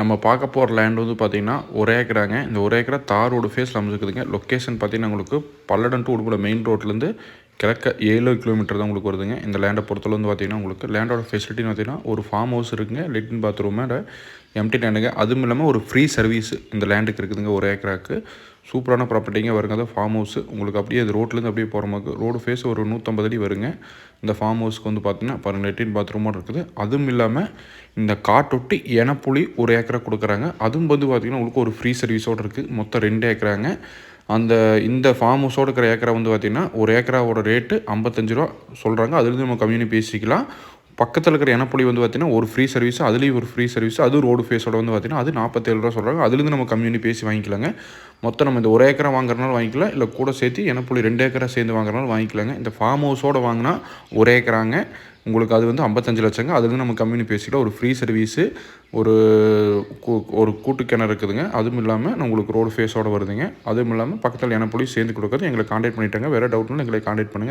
நம்ம பார்க்க போகிற லேண்ட் வந்து பார்த்திங்கன்னா ஒரே ஏக்கராங்க. இந்த ஒரே ஏக்கரா தார் ரோடு ஃபேஸில் அமைச்சிருக்குதுங்க லொக்கேஷன் பார்த்தீங்கன்னா உங்களுக்கு பல்லடம் டு உடுப்புல மெயின் ரோட்லேருந்து கிழக்க ஏழு கிலோமீட்டர் தான் உங்களுக்கு வருதுங்க. இந்த லேண்டை பொறுத்தளவு வந்து பார்த்திங்கன்னா உங்களுக்கு லேண்டோட ஃபெசிலிட்டின்னு பார்த்தீங்கன்னா ஒரு ஃபார்ம் ஹவுஸ் இருக்குங்க. லெட்டின் பாத்ரூமோட எம்டி லேண்டுங்க அதுவும் இல்லாமல் ஒரு ஃப்ரீ சர்வீஸ் இந்த லேண்டுக்கு இருக்குதுங்க ஒரு ஏக்கராக்கு. சூப்பரான ப்ராப்பர்ட்டிங்க வருங்க. அது ஃபார்ம் ஹவுஸ் உங்களுக்கு அப்படியே அது ரோட்லேருந்து அப்படியே போகிற மாதிரி ரோடு ஃபேஸ் ஒரு நூற்றம்பது அடி வருங்க. இந்த ஃபார்ம் ஹவுஸ்க்கு வந்து பார்த்தீங்கன்னா பாருங்கள் லெட்டின் பாத்ரூமோட இருக்குது. அதுவும் இல்லாமல் இந்த காட்டொட்டி எனப்புளி ஒரு ஏக்கரை கொடுக்குறாங்க. அதுவும் வந்து பார்த்திங்கன்னா உங்களுக்கு ஒரு ஃப்ரீ சர்வீஸோடு இருக்குது மொத்தம் ரெண்டு ஏக்கராங்க. அந்த இந்த ஃபார்ம் ஹவுஸோட இருக்கிற ஏக்கரை வந்து பார்த்திங்கன்னா ஒரு ஏக்கராவோட ரேட்டு ஐம்பத்தஞ்சு ரூபா சொல்கிறாங்க அதுலேருந்து நம்ம கம்யூனி பேசிக்கலாம். பக்கத்தில் இருக்கிற எனப்பொழி வந்து பார்த்திங்கன்னா ஒரு ஃப்ரீ சர்வீஸ் அதுலேயும் ஒரு ஃப்ரீ சர்வீஸ் அது ரோடு ஃபேஸோட வந்து பார்த்திங்கன்னா அது நாற்பத்தேழு ரூபா சொல்கிறாங்க அதுலேருந்து நம்ம கம்யூனி பேசி வாங்கிக்கலாங்க. மொத்தம் நம்ம இந்த ஒரு ஏக்கரா வாங்குறனால வாங்கிக்கலாம் இல்லை கூட சேர்த்து எனப்பொழி ரெண்டு ஏக்கரா சேர்ந்து வாங்குறனால வாங்கிக்கலாங்க. இந்த ஃபார்ம் ஹவுஸோட வாங்கினா ஒரு ஏக்கராங்க. உங்களுக்கு அது வந்து ஐம்பத்தஞ்சு லட்சங்க. அதுலேருந்து நம்ம கம்யூனி பேசிக்கலாம் ஒரு ஃப்ரீ சர்வீஸு ஒரு கூ- ஒரு கூட்டு கிணறு இருக்குதுங்க. அதுவும் இல்லாமல் உங்களுக்கு ரோடு ஃபேஸோடு வருதுங்க. அதுவும் இல்லாமல் பக்கத்தில் எனப்புளி சேர்ந்து கொடுக்குறது. எங்களை காண்டாக்ட் பண்ணிட்டாங்க. வேறு டவுட்னாலும் எங்களை காண்டாக்ட் பண்ணுங்கள்